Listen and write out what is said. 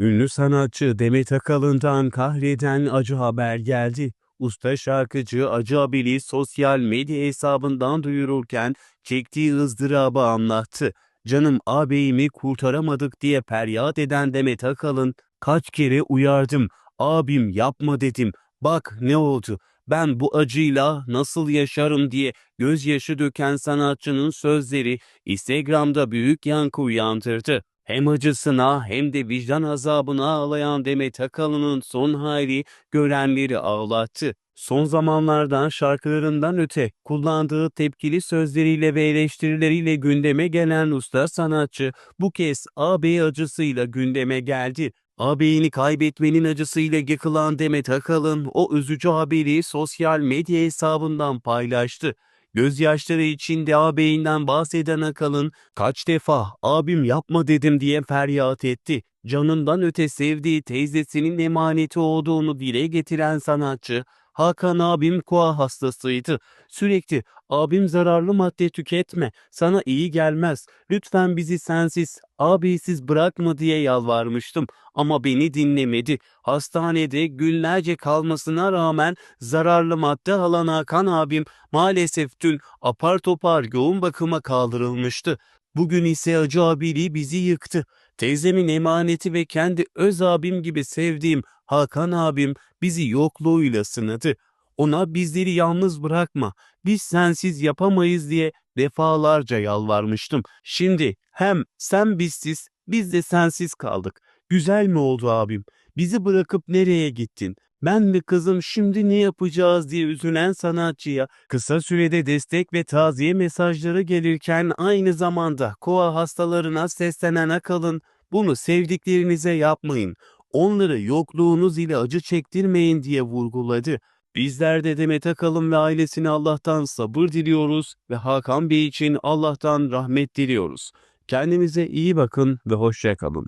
Ünlü sanatçı Demet Akalın'dan kahreden acı haber geldi. Usta şarkıcı acı haberi sosyal medya hesabından duyururken çektiği ızdırabı anlattı. Canım ağabeyimi kurtaramadık diye feryat eden Demet Akalın kaç kere uyardım. Abim yapma dedim. Bak ne oldu. Ben bu acıyla nasıl yaşarım diye gözyaşı döken sanatçının sözleri Instagram'da büyük yankı uyandırdı. Hem acısına hem de vicdan azabına ağlayan Demet Akalın'ın son hali görenleri ağlattı. Son zamanlardan şarkılarından öte kullandığı tepkili sözleriyle ve eleştirileriyle gündeme gelen usta sanatçı bu kez ağabey acısıyla gündeme geldi. Ağabeyini kaybetmenin acısıyla yıkılan Demet Akalın o üzücü haberi sosyal medya hesabından paylaştı. Gözyaşları içinde ağabeyinden bahseden Akalın kaç defa abim yapma dedim diye feryat etti. Canından öte sevdiği teyzesinin emaneti olduğunu dile getiren sanatçı Hakan abim koa hastasıydı. Sürekli abim zararlı madde tüketme sana iyi gelmez lütfen bizi sensiz abisiz bırakma diye yalvarmıştım ama beni dinlemedi. Hastanede günlerce kalmasına rağmen zararlı madde alan Hakan abim maalesef dün apar topar yoğun bakıma kaldırılmıştı. Bugün ise acı haberi bizi yıktı. Teyzemin emaneti ve kendi öz abim gibi sevdiğim Hakan abim bizi yokluğuyla sınadı. Ona bizleri yalnız bırakma, biz sensiz yapamayız diye defalarca yalvarmıştım. Şimdi hem sen bizsiz, biz de sensiz kaldık. Güzel mi oldu abim? Bizi bırakıp nereye gittin? Ben ve kızım şimdi ne yapacağız diye üzülen sanatçıya kısa sürede destek ve taziye mesajları gelirken aynı zamanda koa hastalarına seslenen Akalın bunu sevdiklerinize yapmayın. Onları yokluğunuz ile acı çektirmeyin diye vurguladı. Bizler de Demet Akalın ve ailesine Allah'tan sabır diliyoruz ve Hakan Bey için Allah'tan rahmet diliyoruz. Kendinize iyi bakın ve hoşça kalın.